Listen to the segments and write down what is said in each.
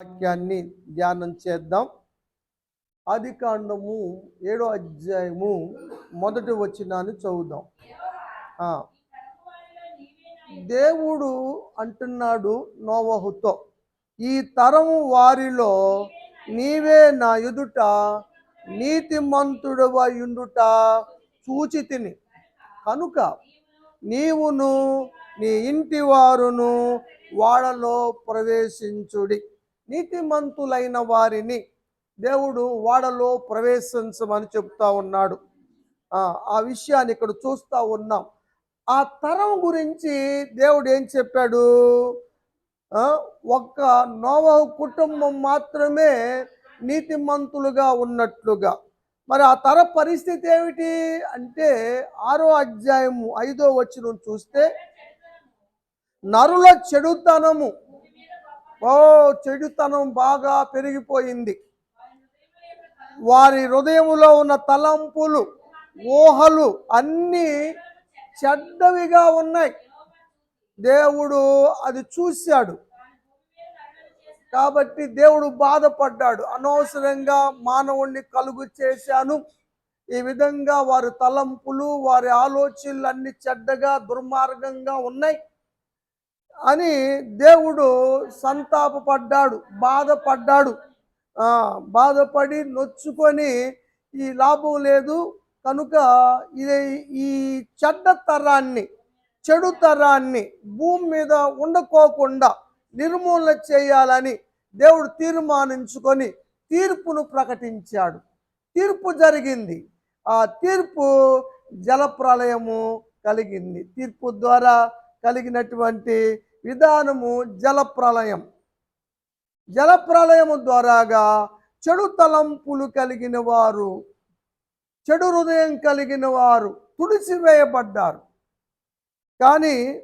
వాక్యాన్ని ధ్యానం చేద్దాం. ఆది కాండము ఏడో అధ్యాయము మొదటి వచ్చినాన్ని చదువుదాం. దేవుడు అంటున్నాడు నోవహుతో ఈ తరం వారిలో నీవే నా ఎదుట నీతిమంతుడవయుండుట చూచి తిని. కనుక నీవును నీ ఇంటి వారును వాడలో ప్రవేశించుడి. నీతిమంతులైన వారిని దేవుడు వాడలో ప్రవేశించమని చెప్తా ఉన్నాడు. ఆ, విషయాన్ని ఇక్కడ చూస్తూ ఉన్నాం. ఆ తరం గురించి దేవుడు ఏం చెప్పాడు? ఒక్క నోవహు కుటుంబం మాత్రమే నీతిమంతులుగా ఉన్నట్లుగా. మరి ఆ తర పరిస్థితి ఏమిటి? అంటే ఆరో అధ్యాయము ఐదో వచ్చిన చూస్తే నరుల చెడుతనము ఓ చెడుతనం బాగా పెరిగిపోయింది. వారి హృదయంలో ఉన్న తలంపులు ఊహలు అన్నీ చెడ్డవిగా ఉన్నాయి. దేవుడు అది చూశాడు. కాబట్టి దేవుడు బాధపడ్డాడు. అనవసరంగా మానవుణ్ణి కలుగు చేశాను. ఈ విధంగా వారి తలంపులు వారి ఆలోచనలు అన్ని చెడ్డగా దుర్మార్గంగా ఉన్నాయి. అని దేవుడు సంతాపపడ్డాడు బాధపడ్డాడు. బాధపడి నొచ్చుకొని ఈ లాభం లేదు కనుక ఇది ఈ చెడ్డ తరాన్ని చెడు తరాన్ని భూమి మీద ఉండకోకుండా నిర్మూలన చేయాలని దేవుడు తీర్మానించుకొని తీర్పును ప్రకటించాడు. తీర్పు జరిగింది. ఆ తీర్పు జలప్రలయము కలిగింది. తీర్పు ద్వారా కలిగినటువంటి విధానము జలప్రలయం. జలప్రలయము ద్వారాగా చెడు తలంపులు కలిగిన వారు చెడు హృదయం కలిగిన వారు తుడిచివేయబడ్డారు. కానీ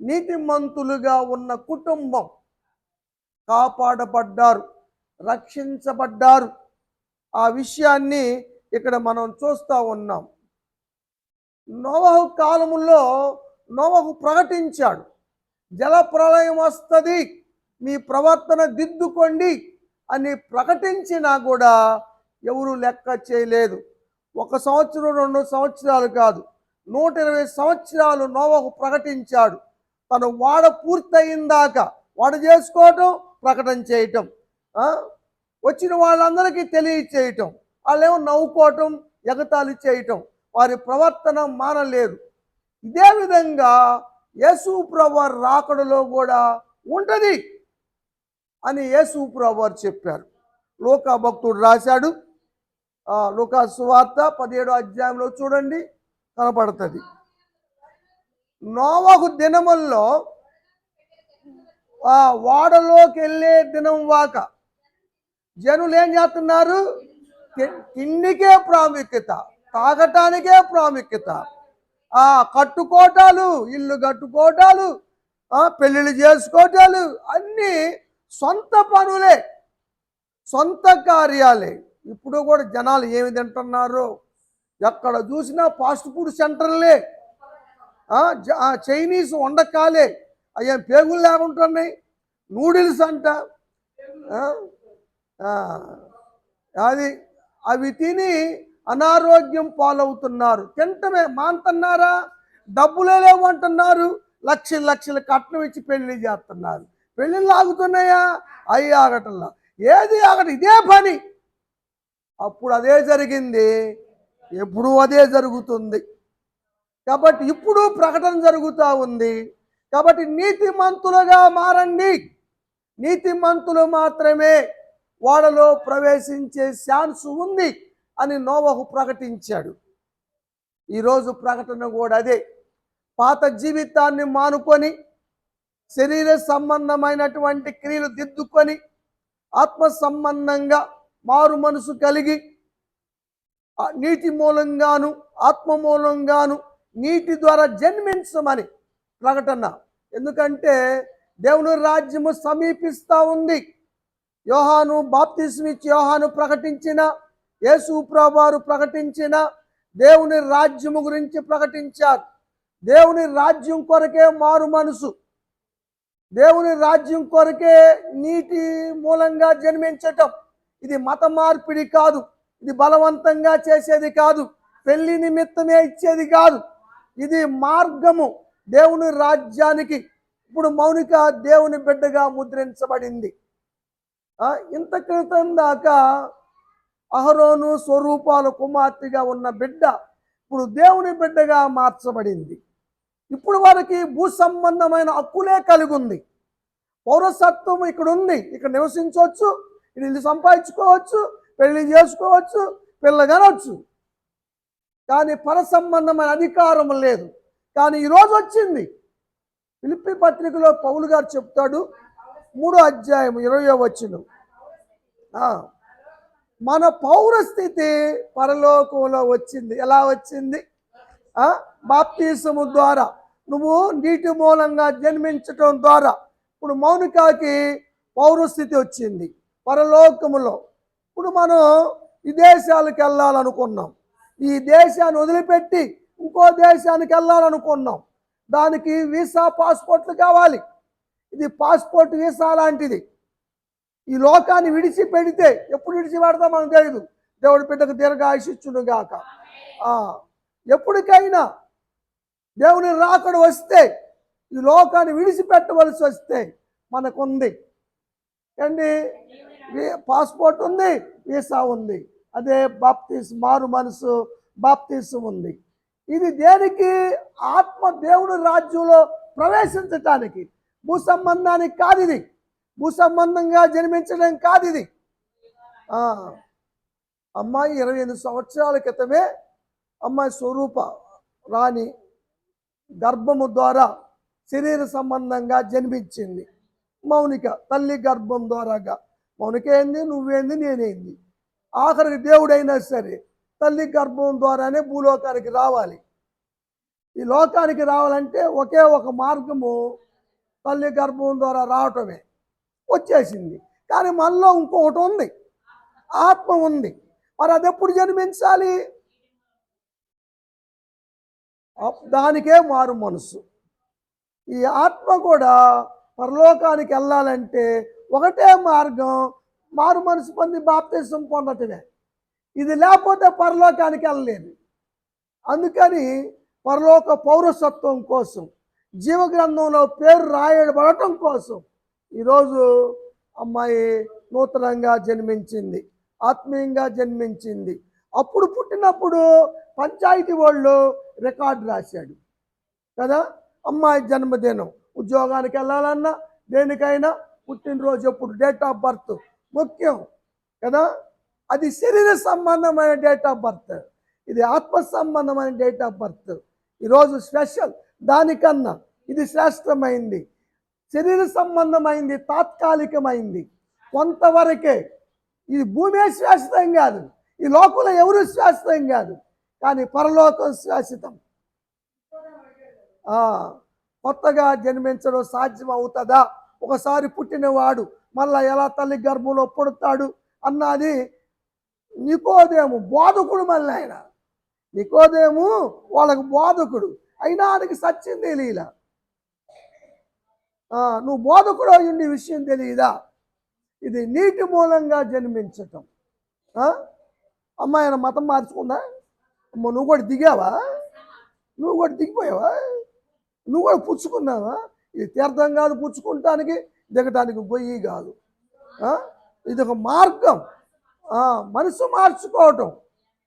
నీతిమంతులుగా ఉన్న కుటుంబం కాపాడబడ్డారు రక్షించబడ్డారు. ఆ విషయాన్ని ఇక్కడ మనం చూస్తూ ఉన్నాం. నోవహు కాలములో నోవహు ప్రకటించాడు. జల ప్రళయం వస్తుంది. మీ ప్రవర్తన దిద్దుకోండి అని ప్రకటించినా కూడా ఎవరు లెక్క చేయలేదు. ఒక సంవత్సరం రెండు సంవత్సరాలు కాదు. నూట ఇరవై సంవత్సరాలు నోవకు ప్రకటించాడు. తను వాడ పూర్తయిందాక వాడ చేసుకోవటం ప్రకటన చేయటం వచ్చిన వాళ్ళందరికీ తెలియచేయటం వాళ్ళేమో నవ్వుకోవటం ఎగతాళి చేయటం వారి ప్రవర్తన మానలేదు. ఇదే విధంగా యేసు ప్రభు రాకడలో కూడా ఉంటుంది అని యేసు ప్రభు చెప్పారు. లోకా భక్తుడు రాశాడు. లోకా సువార్త పదిహేడో అధ్యాయంలో చూడండి కనపడుతుంది. నోవహు దినముల్లో వాడలోకి వెళ్ళే దినం వాక జనులు ఏం చేస్తున్నారు? తిండికే ప్రాముఖ్యత తాగటానికే ప్రాముఖ్యత. కట్టుకోటాలు ఇల్లు కట్టుకోటాలు పెళ్ళిళ్ళు చేసుకోటాలు అన్నీ సొంత పనులే సొంత కార్యాలే. ఇప్పుడు కూడా జనాలు ఏమి తింటున్నారు? ఎక్కడ చూసినా ఫాస్ట్ ఫుడ్ సెంటర్లే. జ- చైనీస్ వండకాలే అయ్యా పేగులు లేకుంటున్నాయి? నూడిల్స్ అంట. అది అవి తిని అనారోగ్యం పాలవుతున్నారు. తింటమే మాంతన్నారా? డబ్బులే లేవు అంటున్నారు లక్షలు లక్షలు కట్నం ఇచ్చి పెళ్ళి చేస్తున్నారు. పెళ్ళిళ్ళు ఆగుతున్నాయా? అవి ఆగటంలా. ఏది ఆగటం? ఇదే పని. అప్పుడు అదే జరిగింది. ఎప్పుడు అదే జరుగుతుంది. కాబట్టి ఇప్పుడు ప్రకటన జరుగుతూ ఉంది. కాబట్టి నీతిమంతులుగా మారండి. నీతిమంతులు మాత్రమే ఓడలో ప్రవేశించే ఛాన్స్ ఉంది. అని నోవహు ప్రకటించాడు. ఈరోజు ప్రకటన కూడా అదే. పాత జీవితాన్ని మానుకొని శరీర సంబంధమైనటువంటి క్రియలు దిద్దుకొని ఆత్మ సంబంధంగా మారు మనసు కలిగి నీటి మూలంగాను ఆత్మ మూలంగాను నీటి ద్వారా జన్మించమని ప్రకటన. ఎందుకంటే దేవుని రాజ్యము సమీపిస్తూ ఉంది. యోహాను బాప్తిస్మిచ్చి యోహాను ప్రకటించిన యేసుప్రభువారు ప్రకటించిన దేవుని రాజ్యము గురించి ప్రకటించారు. దేవుని రాజ్యం కొరకే మారు మనసు. దేవుని రాజ్యం కొరకే నీటి మూలంగా జన్మించటం. ఇది మత మార్పిడి కాదు. ఇది బలవంతంగా చేసేది కాదు. పెళ్ళి నిమిత్తమే ఇచ్చేది కాదు. ఇది మార్గము దేవుని రాజ్యానికి. ఇప్పుడు మౌనిక దేవుని బిడ్డగా ముద్రించబడింది. ఇంత క్రితం దాకా అహరోను స్వరూపాల కుమార్తెగా ఉన్న బిడ్డ ఇప్పుడు దేవుని బిడ్డగా మార్చబడింది. ఇప్పుడు వారికి భూ సంబంధమైన హక్కులే కలిగి ఉంది పౌరసత్వం ఇక్కడ ఉంది ఇక్కడ నివసించవచ్చు ఇల్లు సంపాదించుకోవచ్చు పెళ్ళి చేసుకోవచ్చు పిల్లగనవచ్చు కానీ పర సంబంధమైన అధికారం లేదు. కానీ ఈరోజు వచ్చింది. పిలిపి పత్రికలో పౌలు గారు చెప్తాడు. మూడో అధ్యాయం ఇరవయో వచ్చిన మన పౌరస్థితి పరలోకంలో వచ్చింది. ఎలా వచ్చింది? బాప్తీసము ద్వారా. నువ్వు నీటి మూలంగా జన్మించటం ద్వారా. ఇప్పుడు మౌనికాకి పౌరస్థితి వచ్చింది పరలోకములో. ఇప్పుడు మనం విదేశాలకు వెళ్ళాలనుకున్నాం. ఈ దేశాన్ని వదిలిపెట్టి ఇంకో దేశానికి వెళ్ళాలనుకున్నాం. దానికి వీసా పాస్పోర్ట్లు కావాలి. ఇది పాస్పోర్ట్ వీసా లాంటిది. ఈ లోకాన్ని విడిచిపెడితే ఎప్పుడు విడిచిపెడతా మనకు తెలియదు దేవుడి బిడ్డకు దీర్ఘాయుషిచ్చును గాక. ఎప్పటికైనా దేవుని రాకడు వస్తే ఈ లోకాన్ని విడిచిపెట్టవలసి వస్తే మనకుంది. అండి పాస్పోర్ట్ ఉంది వీసా ఉంది. అదే బాప్తీస్ మారు మనసు బాప్తీసం ఉంది. ఇది దేనికి? ఆత్మ దేవుని రాజ్యంలో ప్రవేశించటానికి. భూ సంబంధానికి కాదు ఇది. భూ సంబంధంగా జన్మించడం కాదు ఇది. అమ్మాయి ఇరవై ఎనిమిది సంవత్సరాల క్రితమే అమ్మాయి స్వరూప రాణి గర్భము ద్వారా శరీర సంబంధంగా జన్మించింది. మౌనిక తల్లి గర్భం ద్వారాగా. మౌనిక ఏంది? నువ్వేంది? నేనేంది? ఆఖరికి దేవుడైనా సరే తల్లి గర్భం ద్వారానే భూలోకానికి రావాలి. ఈ లోకానికి రావాలంటే ఒకే ఒక మార్గము తల్లి గర్భం ద్వారా రావటమే. వచ్చేసింది. కానీ మనలో ఇంకొకటి ఉంది. ఆత్మ ఉంది. మరి అది ఎప్పుడు జన్మించాలి? దానికే మారు మనసు. ఈ ఆత్మ కూడా పరలోకానికి వెళ్ళాలంటే ఒకటే మార్గం మారు మనసు పొంది బాప్తిసం పొందటమే. ఇది లేకపోతే పరలోకానికి వెళ్ళలేదు. అందుకని పరలోక పౌరసత్వం కోసం జీవగ్రంథంలో పేరు రాయబడటం కోసం ఈరోజు అమ్మాయి నూతనంగా జన్మించింది ఆత్మీయంగా జన్మించింది. అప్పుడు పుట్టినప్పుడు పంచాయతీ వాళ్ళు రికార్డు రాశాడు. కదా? అమ్మాయి జన్మదినం. ఉద్యోగానికి వెళ్ళాలన్నా దేనికైనా పుట్టినరోజు ఎప్పుడు? డేట్ ఆఫ్ బర్త్ ముఖ్యం. కదా? అది శరీర సంబంధమైన డేట్ ఆఫ్ బర్త్ ఇది ఆత్మ సంబంధమైన డేట్ ఆఫ్ బర్త్ ఈరోజు స్పెషల్ దానికన్నా ఇది శ్రేష్టమైంది. శరీర సంబంధమైంది తాత్కాలికమైంది. కొంతవరకే ఇది భూమే శాశ్వతం కాదు ఈ లోకంలో ఎవరు శాశ్వతం కాదు కానీ పరలోకం శాశ్వతం. కొత్తగా జన్మించడం సాధ్యం అవుతుందా ఒకసారి పుట్టినవాడు మళ్ళా ఎలా తల్లి గర్భంలో పుడతాడు అన్నది నికోదేము బోధకుడు మళ్ళీ ఆయన. నికోదేము వాళ్ళకు బోధకుడు. అయినా ఆయనకి సత్యం లీలా నువ్వు బోధకుడు అయ్యుండి విషయం తెలియదా ఇది నీటి మూలంగా జన్మించటం. అమ్మాయి ఆయన మతం మార్చుకుందా? అమ్మ నువ్వు కూడా దిగావా? నువ్వు కూడా దిగిపోయావా? నువ్వు కూడా పుచ్చుకున్నావా? ఇది తీర్థం కాదు పుచ్చుకుంటానికి దిగటానికి గొయ్యి కాదు. ఇది ఒక మార్గం. మనసు మార్చుకోవటం.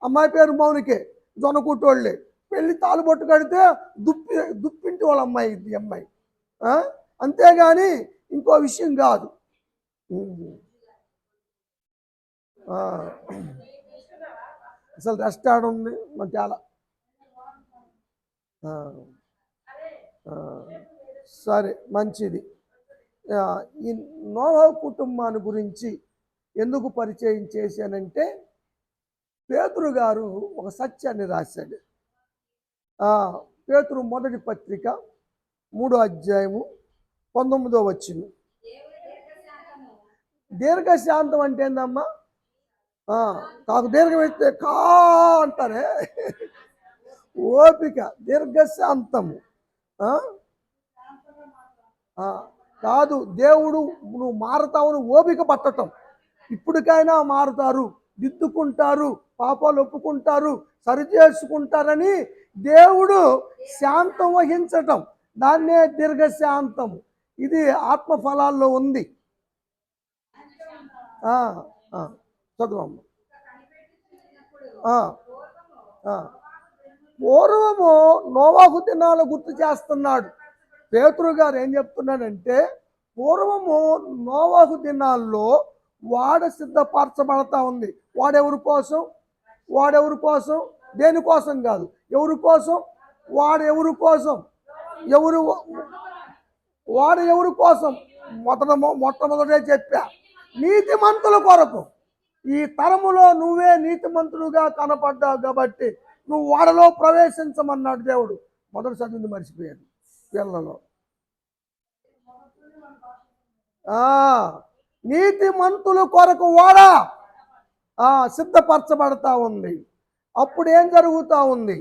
అమ్మాయి పేరు మౌనికే జొనకుట్టోళ్ళే పెళ్ళి తాలుబొట్టు కడితే దుప్పి దుప్పింటి వాళ్ళ అమ్మాయి ఇది అమ్మాయి. అంతేగాని ఇంకో విషయం కాదు. అసలు రెస్ట్ ఆడ ఉంది మన చాలా. సరే మంచిది. ఈ నోహో కుటుంబాన్ని గురించి ఎందుకు పరిచయం చేశానంటే పేతురు గారు ఒక సత్యాన్ని రాశాడు. పేతురు మొదటి పత్రిక మూడో అధ్యాయము పంతొమ్మిదో వచ్చింది. దీర్ఘశాంతం అంటే ఏందమ్మా? ఆ, కాకు దీర్ఘం ఎత్తే కా అంటారే. ఓపిక దీర్ఘశాంతము. కాదు దేవుడు నువ్వు మారతావని ఓపిక పట్టటం. ఇప్పటికైనా మారుతారు దిద్దుకుంటారు పాపాలు ఒప్పుకుంటారు సరి చేసుకుంటారని దేవుడు శాంతం వహించటం. దాన్నే దీర్ఘశాంతము. ఇది ఆత్మ ఫలాల్లో ఉంది చదువు పూర్వము నోవాహు దినాలు గుర్తు చేస్తున్నాడు. పేతురు గారు ఏం చెప్తున్నాడంటే పూర్వము నోవాహు దినాల్లో వాడ సిద్ధపరచబడతా ఉంది. వాడెవరి కోసం? వాడెవరి కోసం? దేనికోసం కాదు. ఎవరి కోసం? వాడెవరి కోసం? ఎవరు వాడు ఎవరి కోసం? మొదట మొట్టమొదటే చెప్పా. నీతిమంతుల కొరకు. ఈ తరములో నువ్వే నీతిమంతుడుగా కనపడ్డావు కాబట్టి నువ్వు వాడలో ప్రవేశించమన్నాడు దేవుడు. మొదటి చదివింది మర్చిపోయాను. పిల్లలో. నీతిమంతుల కొరకు వాడా? సిద్ధపరచబడతా ఉంది. అప్పుడు ఏం జరుగుతూ ఉంది?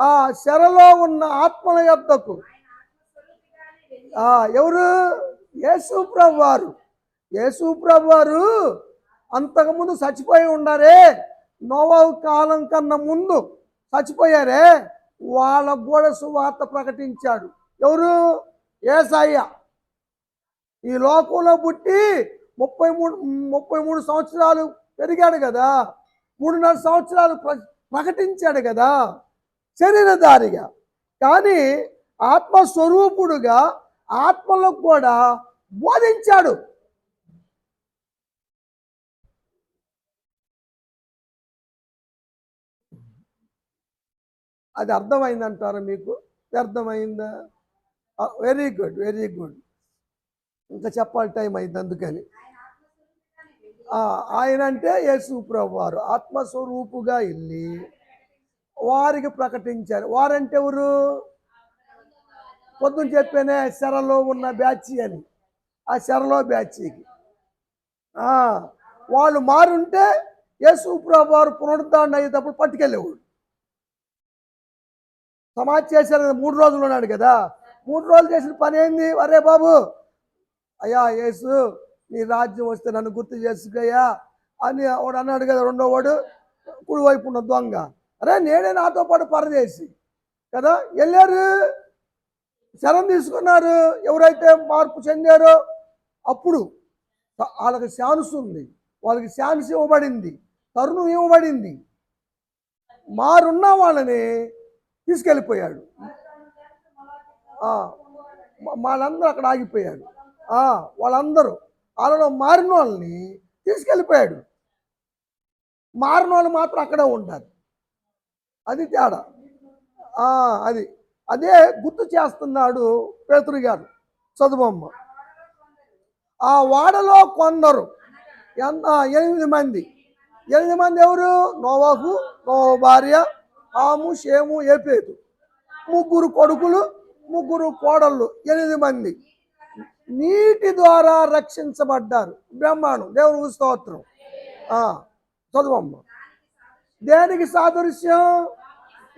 ఆ శరలో ఉన్న ఆత్మల యొద్దకు ఎవరు? యేసుప్రభు వారు యేసుప్రభు వారు అంతకుముందు చచ్చిపోయి ఉండారే. నోవాహు కాలం కన్నా ముందు చచ్చిపోయారే. వాళ్ళకు కూడా సువార్త ప్రకటించాడు. ఎవరు? ఏసయ్య. ఈ లోకంలో పుట్టి ముప్పై మూడు ముప్పై మూడు సంవత్సరాలు పెరిగాడు కదా. మూడున్నర సంవత్సరాలు ప్ర- ప్రకటించాడు కదా. శరీరధారిగా. కానీ ఆత్మస్వరూపుడుగా ఆత్మలకు కూడా బోధించాడు. అది అర్థమైందంటారా మీకు? అర్థమైందా? Very good very good. ఇంకా చెప్పాలి టైం అయింది అందుకని. ఆయన అంటే యేసు ప్రభు వారు ఆత్మస్వరూపుగా వెళ్ళి వారికి ప్రకటించారు. వారంటే ఎవరు? పొద్దున చెప్పానే శరలో ఉన్న బ్యాచ్ అని. ఆ శరలో బ్యాచ్కి. వాళ్ళు మారుంటే యేసు ప్రభు వారు పునరుద్ధరణ అయ్యేటప్పుడు పట్టుకెళ్ళేవాడు. సమాజ్ చేశారు కదా మూడు రోజులు ఉన్నాడు కదా. మూడు రోజులు చేసిన పని ఏంది? అరే బాబు అయ్యా యేసు నీ రాజ్యం వస్తే నన్ను గుర్తు చేసుకయ్యా అని వాడు అన్నాడు కదా రెండో వాడు కుడివైపు ఉన్న దొంగ. అరే నేనే నాతో పాటు పరదేశి కదా? వెళ్ళారు శరం తీసుకున్నారు. ఎవరైతే మార్పు చెందారో అప్పుడు వాళ్ళకి ఛాన్స్ ఉంది. వాళ్ళకి ఛాన్స్ ఇవ్వబడింది. తరుణం ఇవ్వబడింది. మారున్న వాళ్ళని తీసుకెళ్ళిపోయాడు. వాళ్ళందరూ అక్కడ ఆగిపోయారు. వాళ్ళందరూ వాళ్ళలో మారిన వాళ్ళని తీసుకెళ్ళిపోయాడు. మారిన వాళ్ళు మాత్రం అక్కడే ఉంటారు. అది తేడా. అది. అదే గుర్తు చేస్తున్నాడు పేతురు గారు చదువమ్మ. ఆ వాడలో కొందరు ఎంత ఎనిమిది మంది. ఎనిమిది మంది ఎవరు? నోవాహు నోవ భార్య ఆము షేము ఏపేతు ముగ్గురు కొడుకులు ముగ్గురు కోడళ్ళు ఎనిమిది మంది. నీటి ద్వారా రక్షించబడ్డారు. బ్రహ్మాండం దేవుని స్తోత్రం. చదువమ్మ. దేనికి సాదృశ్యం?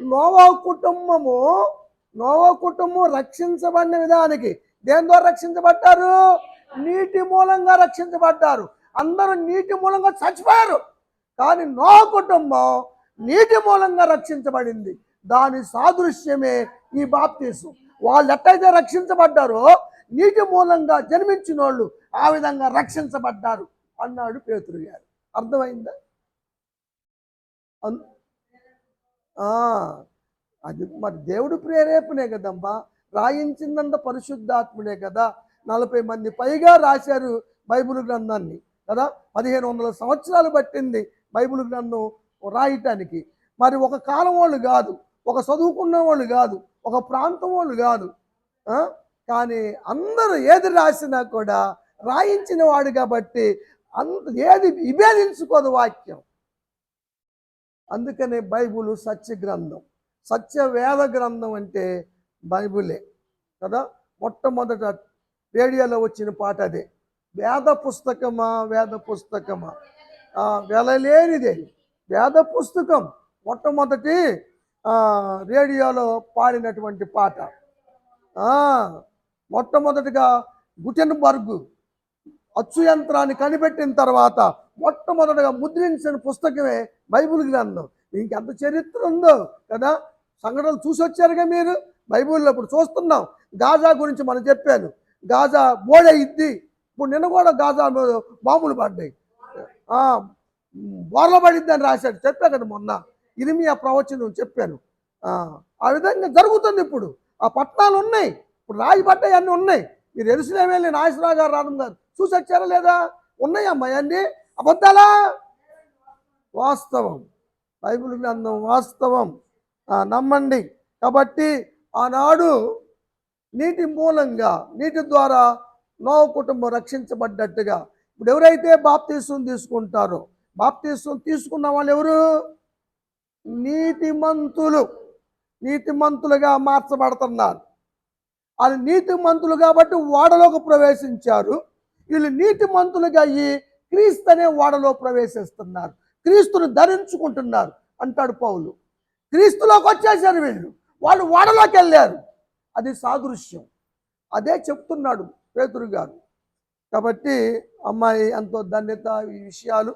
నోవా కుటుంబము నోవా కుటుంబం రక్షించబడిన విధానికి దేని ద్వారా రక్షించబడ్డారు? నీటి మూలంగా రక్షించబడ్డారు. అందరూ నీటి మూలంగా చచ్చిపోయారు. కానీ నో కుటుంబం నీటి మూలంగా రక్షించబడింది. దాని సాదృశ్యమే ఈ బాప్తీసు. వాళ్ళు ఎట్టయితే రక్షించబడ్డారో నీటి మూలంగా జన్మించిన వాళ్ళు ఆ విధంగా రక్షించబడ్డారు అన్నాడు పేతురు గారు. అర్థమైందా? అన్- అది మరి దేవుడు ప్రేరేపనే కదమ్మా. రాయించిందంత పరిశుద్ధాత్ముడే కదా. నలభై మంది పైగా రాశారు బైబిల్ గ్రంథాన్ని కదా. పదిహేను వందల సంవత్సరాలు పట్టింది బైబిల్ గ్రంథం రాయటానికి. మరి ఒక కాలం వాళ్ళు కాదు ఒక చదువుకున్న వాళ్ళు కాదు ఒక ప్రాంతం వాళ్ళు కాదు కానీ అందరూ ఏది రాసినా కూడా రాయించిన వాడు కాబట్టి అంత ఏది విభేదించుకోదు వాక్యం. అందుకనే బైబుల్ సత్య గ్రంథం. సత్య వేద గ్రంథం అంటే బైబులే కదా? మొట్టమొదట రేడియోలో వచ్చిన పాట అదే. వేద పుస్తకమా? వేద పుస్తకమా? వెలలేనిదే. వేద పుస్తకం. మొట్టమొదటి రేడియోలో పాడినటువంటి పాట. మొట్టమొదటిగా గుటెన్బర్గ్ అచ్చు యంత్రాన్ని కనిపెట్టిన తర్వాత మొట్టమొదటిగా ముద్రించిన పుస్తకమే బైబుల్ గ్రంథం. దీనికి ఎంత చరిత్ర ఉందో కదా? సంఘటనలు చూసి వచ్చారుగా మీరు? బైబుల్లో ఇప్పుడు చూస్తున్నాం. గాజా గురించి మనం చెప్పాను. గాజా బోడయిద్ది ఇప్పుడు నిన్న కూడా గాజా బాంబులు పడ్డాయి. బోర్ల పడిద్ది అని రాశాడు. చెప్పా కదా మొన్న. ఇరిమియా ప్రవచనం చెప్పాను. ఆ, విధంగా జరుగుతుంది ఇప్పుడు. ఆ పట్టణాలు ఉన్నాయి. ఇప్పుడు రాయి పడ్డాయి అన్నీ ఉన్నాయి. మీరు ఎరుసలేమే వెళ్ళి నాగేశ్వరరావు గారు రావడం గారు చూసి వచ్చారా లేదా? ఉన్నాయమ్మా అన్నీ అబద్ధాలా? వాస్తవం. బైబిల్ గ్రంథం వాస్తవం. నమ్మండి. కాబట్టి ఆనాడు నీటి మూలంగా నీటి ద్వారా నోవ కుటుంబం రక్షించబడ్డట్టుగా ఇప్పుడు ఎవరైతే బాప్తీసం తీసుకుంటారో బాప్తీసం తీసుకున్న వాళ్ళు ఎవరు నీతిమంతులు నీతిమంతులుగా మార్చబడుతున్నారు. వాళ్ళు నీతిమంతులు కాబట్టి ఓడలోకి ప్రవేశించారు. వీళ్ళు నీతిమంతులుగా అయ్యి క్రీస్తు అనే ఓడలో ప్రవేశిస్తున్నారు. క్రీస్తుని ధరించుకుంటున్నారు అంటాడు పౌలు. క్రీస్తులోకి వచ్చేసారు వీళ్ళు. వాళ్ళు ఓడలోకి వెళ్ళారు. అది సాదృశ్యం. అదే చెప్తున్నాడు పేతురు గారు. కాబట్టి అమ్మాయి ఎంతో ధన్యత ఈ విషయాలు.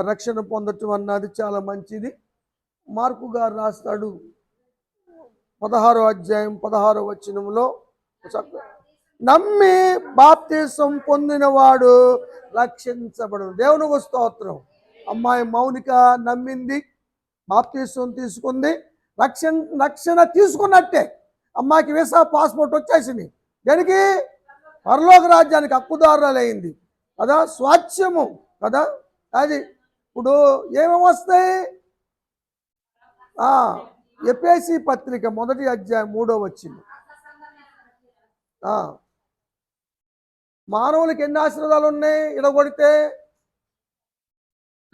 రక్షణ పొందటం అన్నది చాలా మంచిది. మార్కు గారు రాస్తాడు పదహారో అధ్యాయం పదహారో వచనంలో. చక్క- నమ్మి బాప్తీసం పొందినవాడు రక్షించబడు. దేవునికి స్తోత్రం. అమ్మాయి మౌనిక నమ్మింది బాప్తీసం తీసుకుంది రక్షణ రక్షణ తీసుకున్నట్టే. అమ్మాయికి వీసా పాస్పోర్ట్ వచ్చేసింది. దానికి? పరలోక రాజ్యానికి హక్కుదారులైంది కదా? స్వాచ్ఛము. కదా? అది ఇప్పుడు ఏమేమి వస్తాయి? ఎపిఎస్సి పత్రిక మొదటి అధ్యాయం మూడో వచ్చింది మానవులకి ఎన్ని ఆశీర్వాదాలు ఉన్నాయి? ఇడగొడితే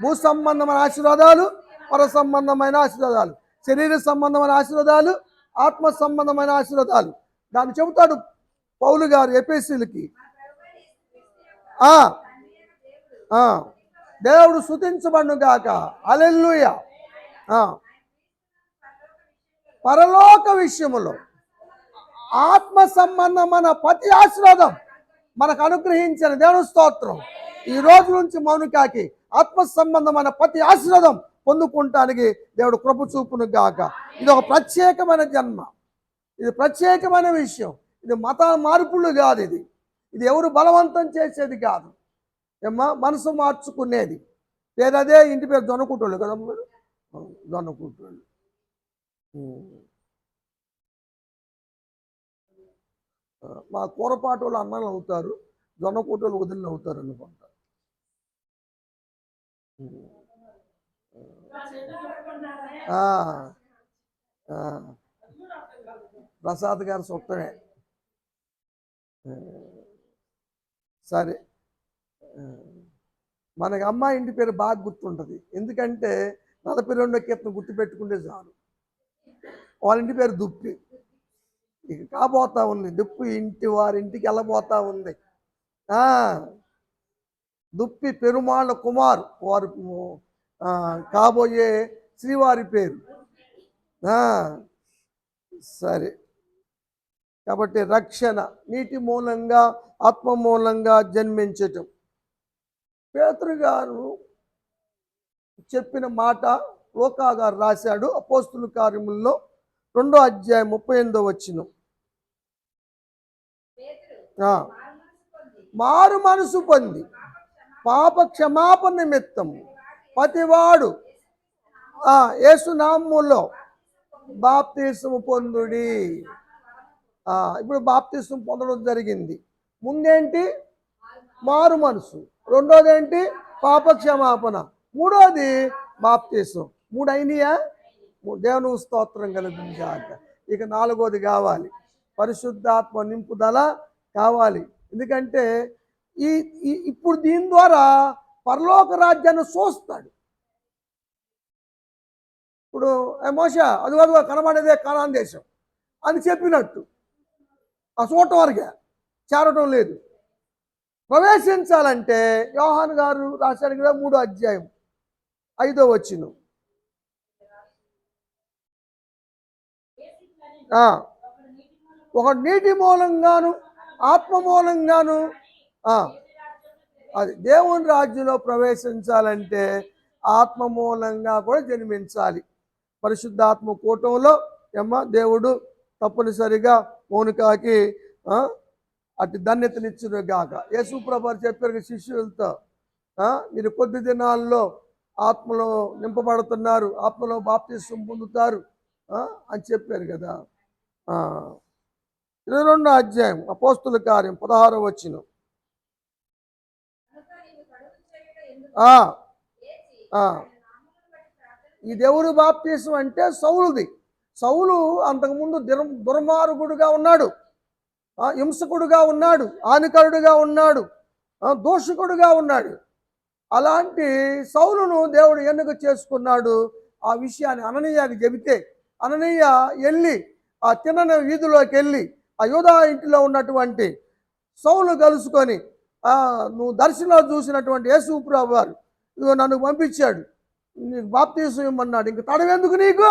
భూ సంబంధమైన ఆశీర్వాదాలు పర సంబంధమైన ఆశీర్వాదాలు శరీర సంబంధమైన ఆశీర్వాదాలు ఆత్మ సంబంధమైన ఆశీర్వాదాలు. దాన్ని చెబుతాడు పౌలు గారు ఎపిఎస్సీలకి దేవుడు శుతించబడును గాక. అలెల్లుయ పరలోక విషయములో ఆత్మ సంబంధమైన ప్రతి ఆశీర్వాదం మనకు అనుగ్రహించిన దేవుని స్తోత్రం. ఈ రోజు నుంచి మౌనికాకి ఆత్మ సంబంధమైన ప్రతి ఆశీర్వాదం పొందుకుంటానికి దేవుడు కృప చూపును గాక. ఇది ఒక ప్రత్యేకమైన జన్మ. ఇది ప్రత్యేకమైన విషయం. ఇది మత మార్పులు కాదు ఇది. ఇది ఎవరు బలవంతం చేసేది కాదు. ఏమ్మా? మనసు మార్చుకునేది. పేరదే ఇంటి పేరు దొనకుటోళ్ళు కదా మీరు? దొనకుటోళ్ళు మా కూరపాటు వాళ్ళు అన్నలు అవుతారు జొన్నకూటలు వదిలిన అవుతారు అనుకుంటా ప్రసాద్ గారు సొత్తమే సరే. మనకి అమ్మాయి ఇంటి పేరు బాగా గుర్తుంటుంది. ఎందుకంటే నలభై రెండో కీర్తన గుర్తు పెట్టుకుంటే చాలు. వాళ్ళ ఇంటి పేరు దుప్పి. ఇక కాబోతా ఉంది. దుప్పి ఇంటి వారి ఇంటికి వెళ్ళబోతా ఉంది దుప్పి పెరుమాళ్ళ కుమార్ వారు కాబోయే శ్రీవారి పేరు. సరే. కాబట్టి రక్షణ నీటి మూలంగా ఆత్మ మూలంగా జన్మించటం. పేతృగారు చెప్పిన మాట లోకా గారు రాశాడు అపోస్తుల కార్యముల్లో రెండో అధ్యాయం ముప్పై ఎనిమిదో వచ్చిన మారు మనసు పొంది. పాప క్షమాపణ నిమిత్తం ప్రతివాడు ఆ, బాప్తీసము పొందుడి. ఇప్పుడు బాప్తీసం పొందడం జరిగింది. ముందేంటి? మారు మనసు. రెండోది ఏంటి పాప క్షమాపణ మూడోది బాప్తీసం. మూడు అయినాయా దేవుని స్తోత్రం కలిగించాక ఇక నాలుగోది కావాలి. పరిశుద్ధాత్మ నింపుదల కావాలి. ఎందుకంటే ఈ ఇప్పుడు దీని ద్వారా పరలోక రాజ్యాన్ని చూస్తాడు ఇప్పుడు మోస మోష? అది అదిగో కనబడేదే కనాన్ దేశం అని చెప్పినట్టు. ఆ చూడటం వరకే చేరటం లేదు. ప్రవేశించాలంటే యోహాన్ గారు రాశారు కదా మూడో అధ్యాయం ఐదో వచ్చిన ఒక నీటి మూలంగాను ఆత్మ మూలంగాను అది దేవుని రాజ్యంలో ప్రవేశించాలంటే ఆత్మ మూలంగా కూడా జన్మించాలి. పరిశుద్ధాత్మ కూటంలో ఏమ్మ దేవుడు తప్పనిసరిగా మౌనికాకి అటు ధన్యతనిచ్చును గాక. యేసుప్రభు చెప్పారు కదా శిష్యులతో మీరు కొద్ది దినాల్లో ఆత్మలో నింపబడుతున్నారు ఆత్మలో బాప్తిసం పొందుతారు అని చెప్పారు కదా. ఇరవై రెండో అధ్యాయం అపోస్తుల కార్యం పదహారో వచ్చిన ఈ దేవుడు బాప్తీసం అంటే సౌలుది. సౌలు అంతకుముందు దుర్ దుర్మార్గుడుగా ఉన్నాడు. హింసకుడుగా ఉన్నాడు హానికరుడుగా ఉన్నాడు దోషకుడుగా ఉన్నాడు. అలాంటి సౌలును దేవుడు ఎన్నిక చేసుకున్నాడు? ఆ విషయాన్ని అననీయకి చెబితే అననీయ వెళ్ళి ఆ తినని వీధిలోకి వెళ్ళి ఆ యోధా ఇంటిలో ఉన్నటువంటి సౌలు కలుసుకొని నువ్వు దర్శనంలో చూసినటువంటి యేసుప్రభు వారు ఇదిగో నన్ను పంపించాడు నీకు బాప్తీసం ఇమ్మన్నాడు ఇంక తడవెందుకు నీకు?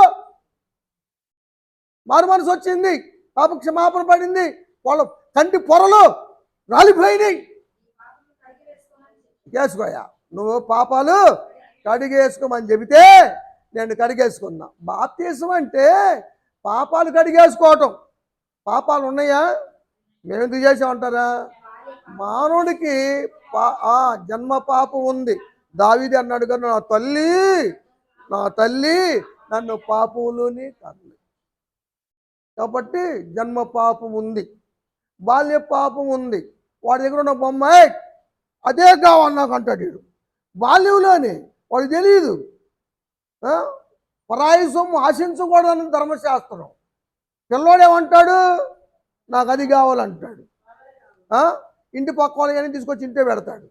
మారు మనసు వచ్చింది పాప క్షమాపణ పడింది వాళ్ళ కంటి పొరలు రాలిపోయినాయి. వేసుకోయా నువ్వు పాపాలు కడిగేసుకోమని చెబితే నేను కడిగేసుకున్నా బాప్తీసం అంటే పాపాలు కడిగేసుకోవటం పాపాలు ఉన్నాయా మేమెందుకు చేసామంటారా మానవుడికి పా ఆ జన్మ పాపం ఉంది. దావిది అన్నాడు కదా నా తల్లి నా తల్లి నన్ను పాపములోని తల్లి కాబట్టి జన్మ పాపం ఉంది. బాల్య పాపం ఉంది. వాడి దగ్గర ఉన్న బొమ్మ అదే కావన్నాకు అంటాడు వీడు. బాల్యంలోనే వాడికి తెలియదు ఆ? పరాయి సొమ్ము ఆశించకూడదని ధర్మశాస్త్రం. పిల్లోడు ఏమంటాడు నాకు అది కావాలంటాడు. ఇంటి పక్క వాళ్ళని తీసుకొచ్చి ఇంటే పెడతాడు.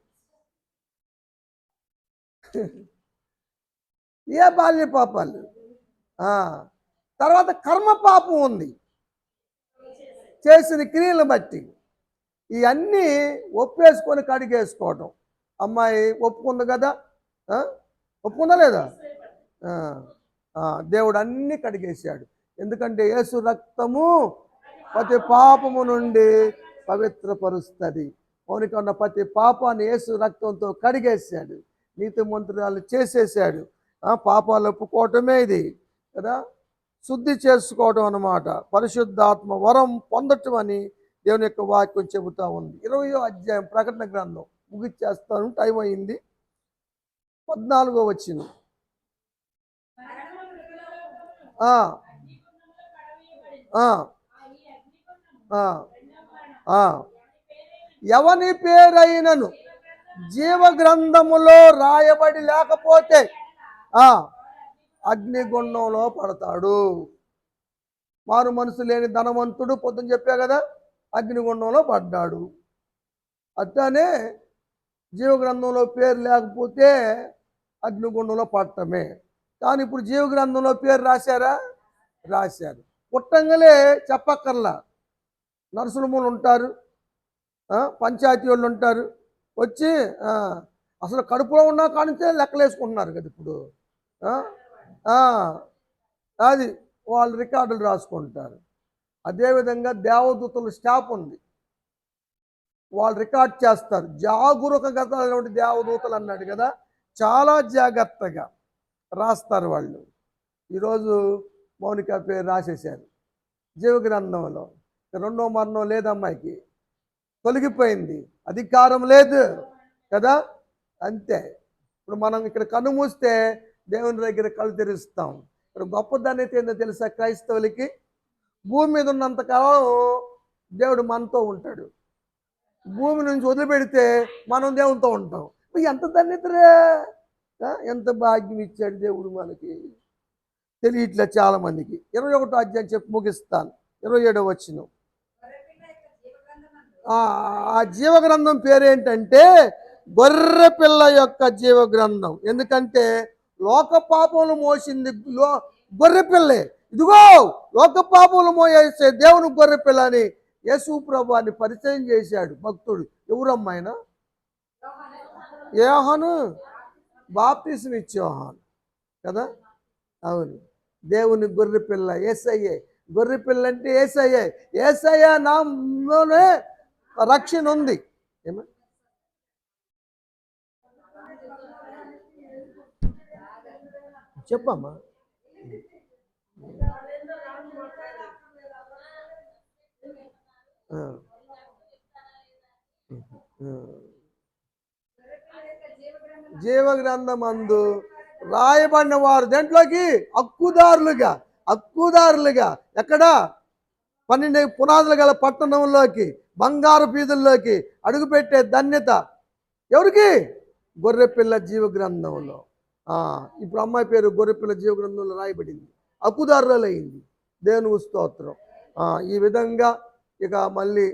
ఏ బాల్య పాపాలు? తర్వాత కర్మ పాపం ఉంది. చేసిన క్రియలను బట్టి. ఇవన్నీ ఒప్పేసుకొని కడిగేసుకోవటం. అమ్మాయి ఒప్పుకుంది కదా? ఒప్పుకుందా లేదా? దేవుడు అన్నీ కడిగేశాడు. ఎందుకంటే యేసు రక్తము ప్రతి పాపము నుండి పవిత్రపరుస్తుంది. మౌనిక ఉన్న ప్రతి పాపాన్ని యేసు రక్తంతో కడిగేశాడు. నీతి మంత్రాలు చేసేసాడు పాపాలు ఒప్పుకోవటమే ఇది కదా? శుద్ధి చేసుకోవడం అనమాట పరిశుద్ధాత్మ వరం పొందటం అని దేవుని యొక్క వాక్యం చెబుతూ ఉంది. ఇరవయో అధ్యాయం ప్రకటన గ్రంథం ముగిచ్చేస్తాను. టైం అయింది. పద్నాలుగో వచ్చింది ఎవని పేరైనను జీవ గ్రంథములో రాయబడి లేకపోతే అగ్నిగుండంలో పడతాడు. మారు మనసు లేని ధనవంతుడు పొద్దున చెప్పా కదా అగ్నిగుండంలో పడ్డాడు. అట్లానే జీవగ్రంథంలో పేరు లేకపోతే అగ్నిగుండంలో పడటమే కానీ ఇప్పుడు జీవగ్రంథంలో పేరు రాశారా? రాశారు. పుట్టంగలే చెప్పక్కర్లా. నర్సుల మూలు ఉంటారు పంచాయతీ వాళ్ళు ఉంటారు వచ్చి అసలు కడుపులో ఉన్నా కానించే లెక్కలేసుకుంటున్నారు కదా ఇప్పుడు అది వాళ్ళు రికార్డులు రాసుకుంటారు. అదేవిధంగా దేవదూతల స్టాఫ్ ఉంది. వాళ్ళు రికార్డ్ చేస్తారు. జాగరూకగతమైనటువంటి దేవదూతలు అన్నాడు కదా చాలా జాగ్రత్తగా రాస్తారు వాళ్ళు. ఈరోజు మౌనిక పేరు రాసేశారు. జీవగ్రంథంలో రెండో మరణం లేదు అమ్మాయికి. తొలగిపోయింది. అధికారం లేదు కదా? అంతే. ఇప్పుడు మనం ఇక్కడ కన్ను మూస్తే దేవుని దగ్గర కళ్ళు తెరుస్తాం. ఇక్కడ గొప్పదాన్ని అయితే ఏందో తెలుసా క్రైస్తవులకి? భూమి మీద ఉన్నంతకాలం దేవుడు మనతో ఉంటాడు. భూమి నుంచి వదిలిపెడితే మనం దేవునితో ఉంటాం. ఎంత ధన్యతరే? ఎంత భాగ్యం ఇచ్చాడు దేవుడు మనకి. తెలియట్లే చాలా మందికి. ఇరవై ఒకటో అధ్యాయం చెప్పి ముగిస్తాను. ఇరవై ఏడో వచ్చిన. ఆ జీవగ్రంథం పేరేంటంటే గొర్రె పిల్ల యొక్క జీవగ్రంథం. ఎందుకంటే లోక పాపములు మోసింది లో గొర్రె పిల్లే. ఇదిగో లోక పాపములు మోయేసే దేవుని గొర్రె పిల్ల అని యేసు ప్రభువాన్ని పరిచయం చేశాడు భక్తుడు. ఎవరమ్మాయన యోహాను. బాప్తిసం ఇచ్చే యోహాను. కదా? అవును. దేవుని గొర్రె పిల్ల ఏసయ్యే. గొర్రె పిల్ల అంటే ఏసయ్యే. ఏసయ్య నాలోనే రక్షణ ఉంది. ఏమా? చెప్పమ్మా. జీవగ్రంథం అందు రాయబడిన వారు దేంట్లోకి? హక్కుదారులుగా హక్కుదారులుగా. ఎక్కడ? పన్నెండు పునాదులు గల పట్టణంలోకి బంగారు పీదుల్లోకి అడుగుపెట్టే ధన్యత. ఎవరికి? గొర్రెపిల్ల జీవ గ్రంథంలో ఇప్పుడు అమ్మాయి పేరు గొర్రెపిల్ల జీవ గ్రంథంలో రాయబడింది. హక్కుదారులు అయింది దేవుని స్తోత్రం ఈ విధంగా ఇక మళ్ళీ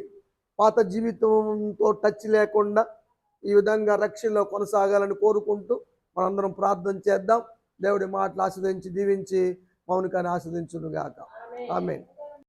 పాత జీవితంతో టచ్ లేకుండా ఈ విధంగా రక్షణలో కొనసాగాలని కోరుకుంటూ మనందరం ప్రార్థన చేద్దాం. దేవుడి మాటలు ఆస్వాదించి దీవించి మౌనికాన్ని ఆస్వాదించును గాక ఆమె